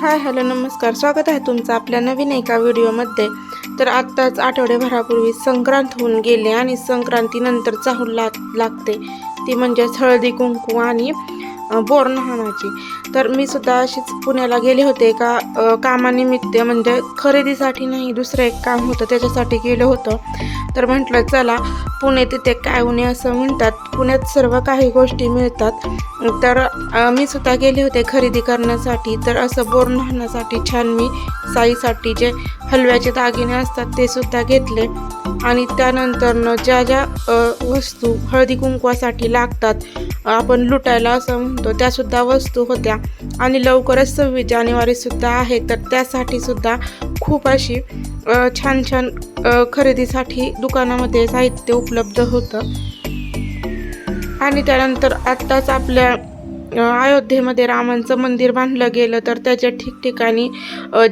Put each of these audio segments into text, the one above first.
Hi hello नमस्कार. स्वागत आहे तुमचं आपल्या नवीन एका व्हिडिओमध्ये. तर आत्ताच आठवडेभरापूर्वी संक्रांत होऊन गेले आणि संक्रांतीनंतर चाहूल लाग लागते. ती म्हणजेच हळदी कुंकू आणि अ, बोरनहाणाची तर मी सुद्धा अशीच पुण्याला गेले होते. एका कामानिमित्त म्हणजे खरेदीसाठी नाही दुसरं एक काम होतं त्याच्यासाठी गेलं होतं. तर म्हटलं चला पुणे तिथे काय उणे असं म्हणतात. पुण्यात सर्व काही गोष्टी मिळतात. तर मी सुद्धा गेले होते खरेदी करण्यासाठी. तर असं बोरनहाणासाठी छान मी साईसाठी जे हलव्याचे दागिने असतात ते सुद्धा घेतले. आणि त्यानंतरनं ज्या ज्या वस्तू हळदी कुंकवासाठी लागतात आपण लुटायला असं म्हणतो त्यासुद्धा वस्तू होत्या. आणि लवकरच सव्वीस जानेवारीसुद्धा आहे तर त्यासाठी सुद्धा खूप अशी छान छान खरेदीसाठी दुकानामध्ये साहित्य उपलब्ध होतं. आणि त्यानंतर आत्ताच आपल्या अयोध्येमध्ये रामांचं मंदिर बांधलं गेलं तर त्याच्या ठिकठिकाणी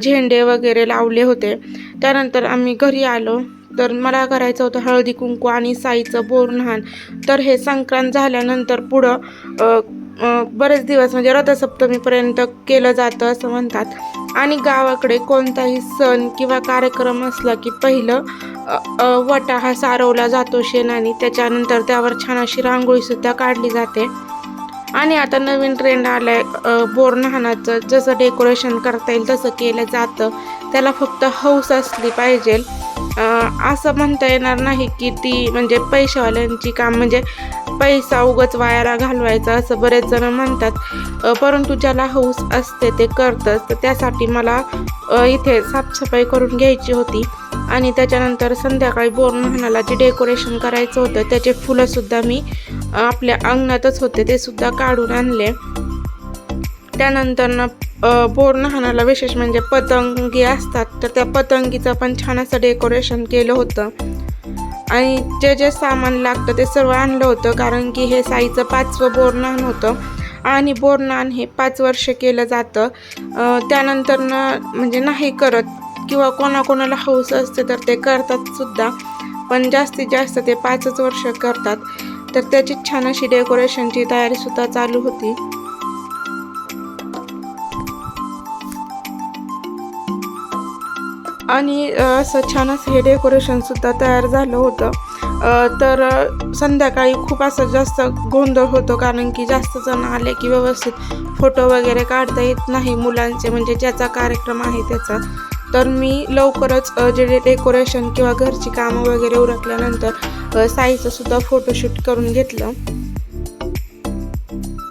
झेंडे वगैरे लावले होते. त्यानंतर आम्ही घरी आलो. तर मला करायचं होतं हळदी कुंकू आणि साईचं बोरनहाण. तर हे संक्रांत झाल्यानंतर पुढं बरेच दिवस म्हणजे रथसप्तमीपर्यंत केलं जातं असं म्हणतात. आणि गावाकडे कोणताही सण किंवा कार्यक्रम असला की पहिलं वटा हा सारवला जातो शेणाने. त्याच्यानंतर त्यावर छान अशी रांगोळीसुद्धा काढली जाते. आणि आता नवीन ट्रेंड आला आहे बोरनहाणाचं. जसं डेकोरेशन करता येईल तसं केलं जातं. त्याला फक्त हौस असली पाहिजे. असं म्हणता येणार नाही की ती म्हणजे पैशावाल्यांची काम म्हणजे पैसा उगच वायाला घालवायचा असं बरेच जण म्हणतात. परंतु ज्याला हौस असते ते करतंच. तर त्यासाठी मला इथे साफसफाई करून घ्यायची होती. आणि त्याच्यानंतर संध्याकाळी बोर म्हणाला जे डेकोरेशन करायचं होतं त्याचे फुलंसुद्धा मी आपल्या अंगणातच होते. ते सुद्धा काढून आणले. त्यानंतर बोरनहाणाला विशेष म्हणजे पतंगी असतात. तर त्या पतंगीचं पण छान असं डेकोरेशन केलं होतं. आणि जे जे सामान लागतं ते सर्व आणलं होतं कारण की हे साईचं पाचवं बोरनान होतं. आणि बोरनान हे पाच वर्ष केलं जातं. त्यानंतरनं म्हणजे नाही करत किंवा कोणाकोणाला हौस असते तर ते करतात सुद्धा. पण जास्तीत जास्त ते पाचच वर्ष करतात. तर त्याची छान अशी डेकोरेशनची तयारी सुद्धा चालू होती. आणि असं छान असं हे डेकोरेशनसुद्धा तयार झालं होतं. तर संध्याकाळी खूप असं जास्त गोंधळ होतो कारण की जास्त जण आले की व्यवस्थित फोटो वगैरे काढता येत नाही मुलांचे म्हणजे ज्याचा कार्यक्रम आहे त्याचा. तर मी लवकरच जे डेकोरेशन किंवा घरची कामं वगैरे उरकल्यानंतर साईचंसुद्धा साईचं सुद्धा फोटोशूट करून घेतलं.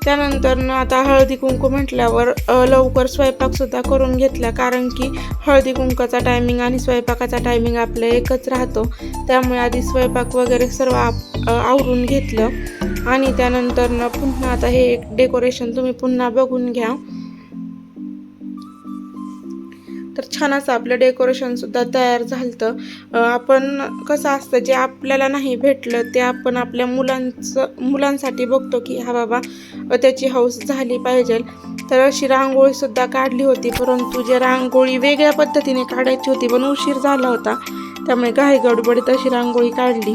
त्यानंतर आता हळदी कुंकू म्हटल्यावर लवकर स्वयंपाकसुद्धा करून घेतला. कारण की हळदी कुंकाचा टायमिंग आणि स्वयंपाकाचा टायमिंग आपलं एकच राहतो. त्यामुळे आधी स्वयंपाक वगैरे सर्व आप- आवरून घेतलं. आणि त्यानंतरनं पुन्हा आता हे एक डेकोरेशन तुम्ही पुन्हा बघून घ्या. तर छान असं आपलं डेकोरेशनसुद्धा तयार झालं आपण कसं असतं जे आपल्याला नाही भेटलं ते आपण आपल्या मुलांचं मुलांसाठी बघतो की हा बाबा त्याची हौस झाली पाहिजे. तर अशी रांगोळीसुद्धा काढली होती परंतु जे रांगोळी वेगळ्या पद्धतीने काढायची होती पण उशीर झाला होता. त्यामुळे घाई गडबडीत अशी रांगोळी काढली.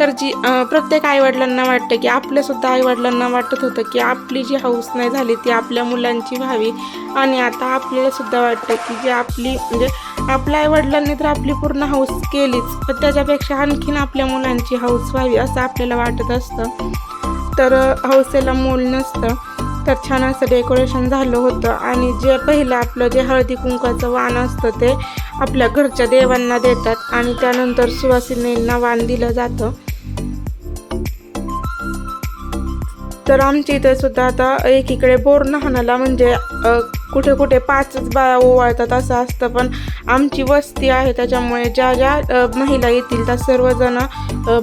तर जी प्रत्येक आईवडिलांना वाटतं की आपल्या सुद्धा आईवडिलांना वाटत होतं की आपली जी हौस नाही झाली ती आपल्या मुलांची व्हावी. आणि आता आपल्याला सुद्धा वाटतं की जी आपली म्हणजे आपल्या आईवडिलांनी तर आपली पूर्ण हौस केलीच पण त्याच्यापेक्षा आणखीन आपल्या मुलांची हौस व्हावी असं आपल्याला वाटत असतं. तर हौसेला मूल नसतं. तर छान असं डेकोरेशन झालं होतं. आणि जे पहिलं आपलं जे हळदी कुंकाचं वाण असतं ते आपल्या घरच्या देवांना देतात. आणि त्यानंतर सुवासिनींना वाण दिलं जातं. तर आमच्या इथे सुद्धा आता एकीकडे नाहनाला म्हणजे कुठे कुठे पाचच बाया ओवाळतात असं असतं. पण आमची वस्ती आहे त्याच्यामुळे ज्या ज्या महिला येतील त्या सर्वजण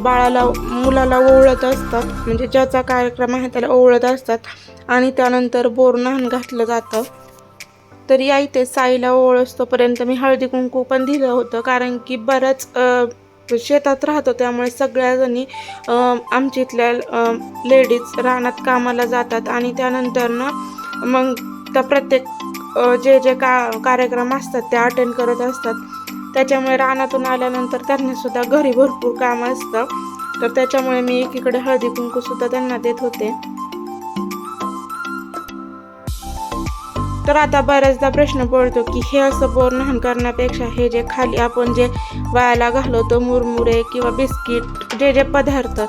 बाळाला मुलाला ओवळत असतात. म्हणजे ज्याचा कार्यक्रम आहे त्याला ओवळत असतात. आणि त्यानंतर बोर नाहन घातलं जातं. तर या इथे साईला ओळखतोपर्यंत मी हळदी कुंकू पण दिलं होतं. कारण की बऱ्याच शेतात राहतो त्यामुळे सगळ्याजणी आमच्या इथल्या लेडीज रानात कामाला जातात आणि त्यानंतरनं मग त्या प्रत्येक जे जे का कार्यक्रम असतात ते अटेंड करत असतात. त्याच्यामुळे रानातून आल्यानंतर त्यांना सुद्धा घरी भरपूर काम असतं. तर त्याच्यामुळे मी एकीकडे हळदी कुंकू सुद्धा त्यांना देत होते. तर आता बऱ्याचदा प्रश्न पडतो की हे असं बोर लहान करण्यापेक्षा हे जे खाली आपण जे वायाला घालवतो मुरमुरे किंवा बिस्किट जे जे पदार्थ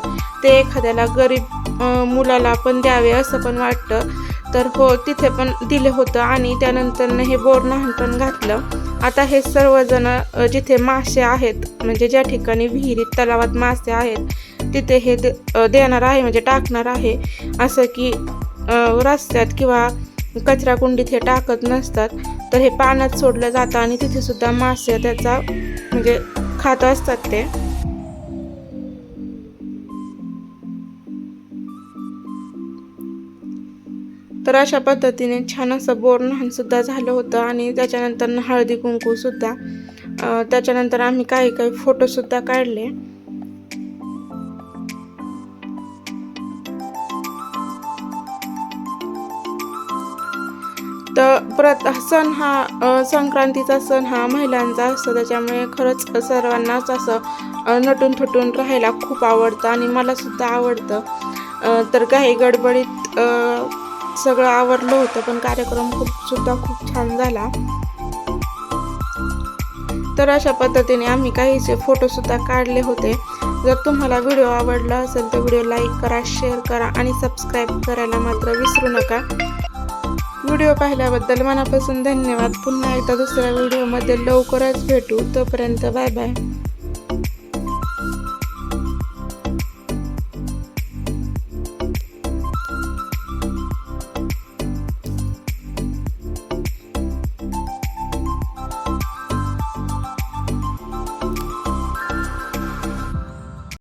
ते एखाद्याला गरीब मुलाला पण द्यावे असं पण वाटतं. तर हो तिथे पण दिलं होतं आणि त्यानंतरनं हे बोर लहान पण घातलं. आता हे सर्वजण जिथे मासे आहेत म्हणजे ज्या ठिकाणी विहिरीत तलावात मासे आहेत तिथे हे दे- देणार आहे म्हणजे टाकणार आहे. असं की रस्त्यात किंवा कचरा कुंडीत हे टाकत नसतात तर हे पाण्यात सोडलं जातं आणि तिथे सुद्धा मासे त्याचा म्हणजे खात असतात ते. तर अशा पद्धतीने छान असं बोर सुद्धा झालं होतं आणि त्याच्यानंतर हळदी कुंकू सुद्धा त्याच्यानंतर आम्ही काही काही फोटो सुद्धा काढले. परत सण हा संक्रांतीचा सण हा महिलांचा असतो. त्याच्यामुळे खरंच सर्वांनाच असं नटून थटून राहायला खूप आवडतं आणि मला सुद्धा आवडतं. तर काही गडबडीत सगळं आवरलं होतं पण कार्यक्रम खूप सुद्धा खूप छान झाला. तर अशा पद्धतीने आम्ही काहीचे फोटोसुद्धा काढले होते. जर तुम्हाला व्हिडिओ आवडला असेल तर व्हिडिओ लाईक करा शेअर करा आणि सबस्क्राईब करायला मात्र विसरू नका. व्हिडिओ पाहिल्याबद्दल मनापासून धन्यवाद. पुन्हा एकदा दुसऱ्या व्हिडिओमध्ये लवकरच भेटू. तोपर्यंत बाय बाय.